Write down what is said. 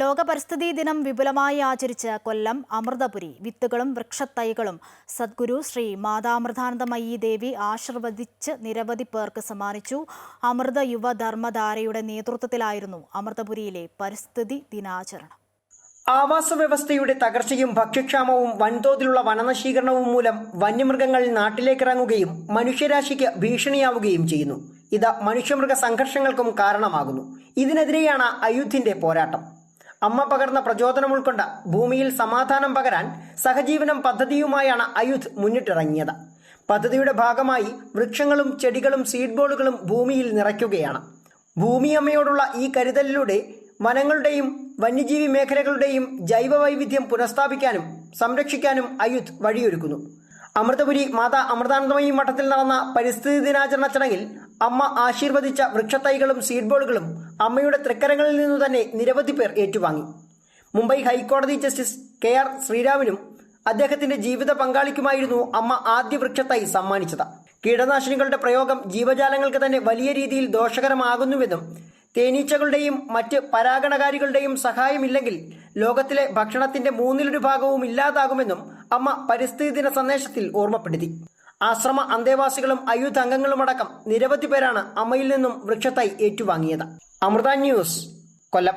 ലോക പരിസ്ഥിതി ദിനം വിപുലമായി ആചരിച്ച് കൊല്ലം അമൃതപുരി വിത്തുകളും വൃക്ഷത്തൈകളും സദ്ഗുരു ശ്രീ മാതാമൃതാനന്ദമയി ദേവി ആശീർവദിച്ച് നിരവധി പേർക്ക് സമ്മാനിച്ചു. അമൃത യുവധർമ്മധാരയുടെ നേതൃത്വത്തിലായിരുന്നു അമൃതപുരിയിലെ പരിസ്ഥിതി ദിനാചരണം. ആവാസ വ്യവസ്ഥയുടെ തകർച്ചയും ഭക്ഷ്യക്ഷാമവും വൻതോതിലുള്ള വനനശീകരണവും മൂലം വന്യമൃഗങ്ങൾ നാട്ടിലേക്കിറങ്ങുകയും മനുഷ്യരാശിക്ക് ഭീഷണിയാവുകയും ചെയ്യുന്നു. ഇത് മനുഷ്യമൃഗ സംഘർഷങ്ങൾക്കും കാരണമാകുന്നു. ഇതിനെതിരെയാണ് അയുദ്ധിന്റെ പോരാട്ടം. അമ്മ പകർന്ന പ്രചോദനം ഉൾക്കൊണ്ട ഭൂമിയിൽ സമാധാനം പകരാൻ സഹജീവനം പദ്ധതിയുമായാണ് അയുധ് മുന്നിട്ടിറങ്ങിയത്. പദ്ധതിയുടെ ഭാഗമായി വൃക്ഷങ്ങളും ചെടികളും സീഡ് ബോളുകളും ഭൂമിയിൽ നിറയ്ക്കുകയാണ്. ഭൂമിയമ്മയോടുള്ള ഈ കരുതലിലൂടെ വനങ്ങളുടെയും വന്യജീവി മേഖലകളുടെയും ജൈവ വൈവിധ്യം പുനഃസ്ഥാപിക്കാനും സംരക്ഷിക്കാനും അയുധ് വഴിയൊരുക്കുന്നു. അമൃതപുരി മാതാ അമൃതാനന്ദമയി മഠത്തിൽ നടന്ന പരിസ്ഥിതി ദിനാചരണ ചടങ്ങിൽ അമ്മ ആശീർവദിച്ച വൃക്ഷത്തൈകളും സീഡ് ബോളുകളും അമ്മയുടെ തൃക്കരങ്ങളിൽ നിന്നു തന്നെ നിരവധി പേർ ഏറ്റുവാങ്ങി. മുംബൈ ഹൈക്കോടതി ജസ്റ്റിസ് കെ ആർ ശ്രീരാമിനും അദ്ദേഹത്തിന്റെ ജീവിത പങ്കാളിക്കുമായിരുന്നു അമ്മ ആദ്യ വൃക്ഷത്തായി സമ്മാനിച്ചത്. കീടനാശിനികളുടെ പ്രയോഗം ജീവജാലങ്ങൾക്ക് തന്നെ വലിയ രീതിയിൽ ദോഷകരമാകുന്നുവെന്നും തേനീച്ചകളുടെയും മറ്റ് പരാഗണകാരികളുടെയും സഹായമില്ലെങ്കിൽ ലോകത്തിലെ ഭക്ഷണത്തിന്റെ മൂന്നിലൊരു ഭാഗവും ഇല്ലാതാകുമെന്നും അമ്മ പരിസ്ഥിതി ദിന സന്ദേശത്തിൽ ഓർമ്മപ്പെടുത്തി. ആശ്രമ അന്തേവാസികളും അയുധ അംഗങ്ങളുമടക്കം നിരവധി പേരാണ് അമ്മയിൽ നിന്നും വൃക്ഷത്തായി ഏറ്റുവാങ്ങിയത്. അമൃത ന്യൂസ് കൊല്ലം.